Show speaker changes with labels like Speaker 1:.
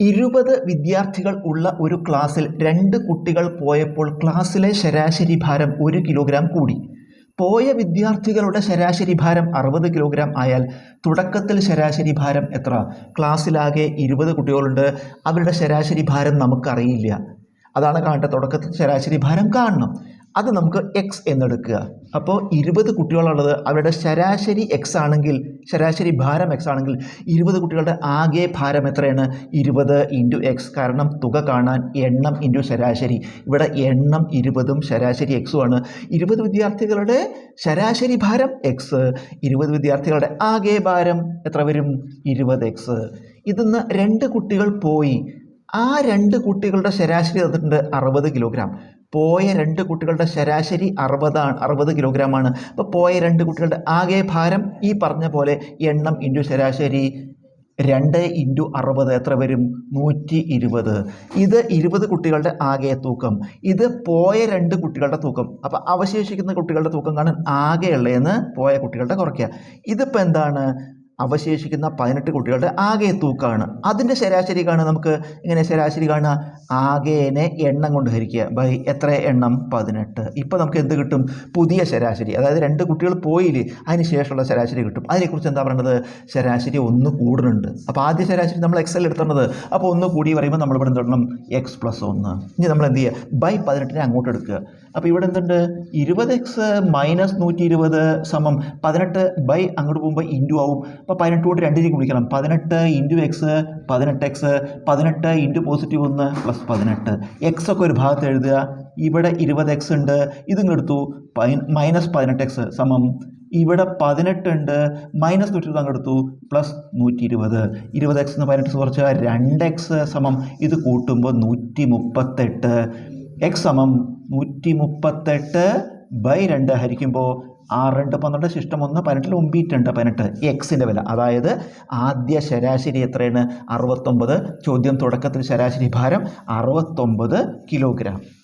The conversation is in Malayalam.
Speaker 1: ഇരുപത് വിദ്യാർത്ഥികൾ ഉള്ള ഒരു ക്ലാസ്സിൽ രണ്ട് കുട്ടികൾ പോയപ്പോൾ ക്ലാസ്സിലെ ശരാശരി ഭാരം ഒരു കിലോഗ്രാം കൂടി. പോയ വിദ്യാർത്ഥികളുടെ ശരാശരി ഭാരം അറുപത് കിലോഗ്രാം ആയാൽ തുടക്കത്തിൽ ശരാശരി ഭാരം എത്ര? ക്ലാസ്സിലാകെ ഇരുപത് കുട്ടികളുണ്ട്. അവരുടെ ശരാശരി ഭാരം നമുക്കറിയില്ല. അതാണ് കാണേണ്ടത് തുടക്കത്തിൽ ശരാശരി ഭാരം കാണണം. അത് നമുക്ക് എക്സ് എന്നെടുക്കുക. അപ്പോൾ ഇരുപത് കുട്ടികളുള്ളത് അവരുടെ ശരാശരി എക്സ് ആണെങ്കിൽ ശരാശരി ഭാരം എക്സ് ആണെങ്കിൽ ഇരുപത് കുട്ടികളുടെ ആകെ ഭാരം എത്രയാണ്? ഇരുപത് ഇന്റു എക്സ് കാരണം തുക കാണാൻ എണ്ണം ഇന്റു ശരാശരി. ഇവിടെ എണ്ണം ഇരുപതും ശരാശരി എക്സുമാണ് ഇരുപത് വിദ്യാർത്ഥികളുടെ ശരാശരി ഭാരം എക്സ് ഇരുപത് വിദ്യാർത്ഥികളുടെ ആകെ ഭാരം എത്ര വരും? ഇരുപത് എക്സ് ഇതിന്ന് രണ്ട് കുട്ടികൾ പോയി. ആ രണ്ട് കുട്ടികളുടെ ശരാശരി തന്നിട്ടുണ്ട് അറുപത് കിലോഗ്രാം പോയ രണ്ട് കുട്ടികളുടെ ശരാശരി അറുപതാണ് അറുപത് കിലോഗ്രാമാണ് അപ്പോൾ പോയ രണ്ട് കുട്ടികളുടെ ആകെ ഭാരം ഈ പറഞ്ഞ പോലെ എണ്ണം ഇന്റു ശരാശരി രണ്ട് ഇന്റു അറുപത് എത്ര വരും? നൂറ്റി ഇരുപത്. ഇത് ഇരുപത് കുട്ടികളുടെ ആകെ തൂക്കം. ഇത് പോയ രണ്ട് കുട്ടികളുടെ തൂക്കം. അപ്പോൾ അവശേഷിക്കുന്ന കുട്ടികളുടെ തൂക്കം കാണാൻ ആകെ ആകെയുള്ളതെന്ന് പോയ കുട്ടികളുടെ കുറയ്ക്കുക. ഇതിപ്പോൾ എന്താണ്? അവശേഷിക്കുന്ന പതിനെട്ട് കുട്ടികളുടെ ആകെ തൂക്കമാണ് അതിന്റെ ശരാശരി കാണുക നമുക്ക്. ഇങ്ങനെ ശരാശരി കാണുക? ആകെനെ എണ്ണം കൊണ്ട് ഹരിക്കുക. ബൈ എത്ര എണ്ണം? പതിനെട്ട്. ഇപ്പോൾ നമുക്ക് എന്ത് കിട്ടും? പുതിയ ശരാശരി. അതായത് രണ്ട് കുട്ടികൾ പോയില്ലേ അതിന് ശേഷമുള്ള ശരാശരി കിട്ടും. അതിനെക്കുറിച്ച് എന്താ പറയേണ്ടത്? ശരാശരി ഒന്ന് കൂടുന്നുണ്ട്. അപ്പോൾ ആദ്യ ശരാശരി നമ്മൾ എക്സൽ എടുത്തുള്ളത് അപ്പോൾ ഒന്ന് കൂടി പറയുമ്പോൾ നമ്മൾ ഇവിടെ എന്തിടണം എക്സ് പ്ലസ് ഒന്ന്. ഇനി നമ്മൾ എന്ത് ചെയ്യുക? ബൈ പതിനെട്ടിനെ അങ്ങോട്ട് എടുക്കുക. അപ്പോൾ ഇവിടെ എന്തുണ്ട്? ഇരുപത് എക്സ് മൈനസ് നൂറ്റി ഇരുപത് സമം പതിനെട്ട് ബൈ അങ്ങോട്ട് പോകുമ്പോൾ ഇന്റു ആവും. അപ്പോൾ പതിനെട്ട് കൂട്ടി രണ്ടിലേക്ക് ഗുണിക്കണം. പതിനെട്ട് ഇന്റു എക്സ് പതിനെട്ട് എക്സ് പതിനെട്ട് ഇന്റു പോസിറ്റീവ് ഒന്ന് പ്ലസ് പതിനെട്ട്. എക്സ് ഒക്കെ ഒരു ഭാഗത്ത് എഴുതുക. ഇവിടെ ഇരുപത് എക്സ് ഉണ്ട്. ഇതും എടുത്തു. മൈനസ് പതിനെട്ട് എക്സ് സമം. ഇവിടെ പതിനെട്ടുണ്ട് മൈനസ് നൂറ്റി ഇരുപത് അങ്ങെടുത്തു പ്ലസ് നൂറ്റി ഇരുപത്. ഇരുപത് എക്സ് എന്ന് പതിനെട്ട് കുറച്ച്. രണ്ട് എക്സ് സമം. ഇത് കൂട്ടുമ്പോൾ നൂറ്റി മുപ്പത്തെട്ട്. എക്സ് സമം നൂറ്റി മുപ്പത്തെട്ട് ബൈ രണ്ട് ഹരിക്കുമ്പോൾ ആറ് രണ്ട് പന്ത്രണ്ട് ശിഷ്ടം ഒന്ന് പതിനെട്ടിൽ ഒമ്പീറ്റുണ്ട് പതിനെട്ട് എക്സിന്റെ വില. അതായത് ആദ്യ ശരാശരി എത്രയാണ്? അറുപത്തൊമ്പത്. ചോദ്യം തുടക്കത്തിൽ ശരാശരി ഭാരം അറുപത്തൊമ്പത് കിലോഗ്രാം.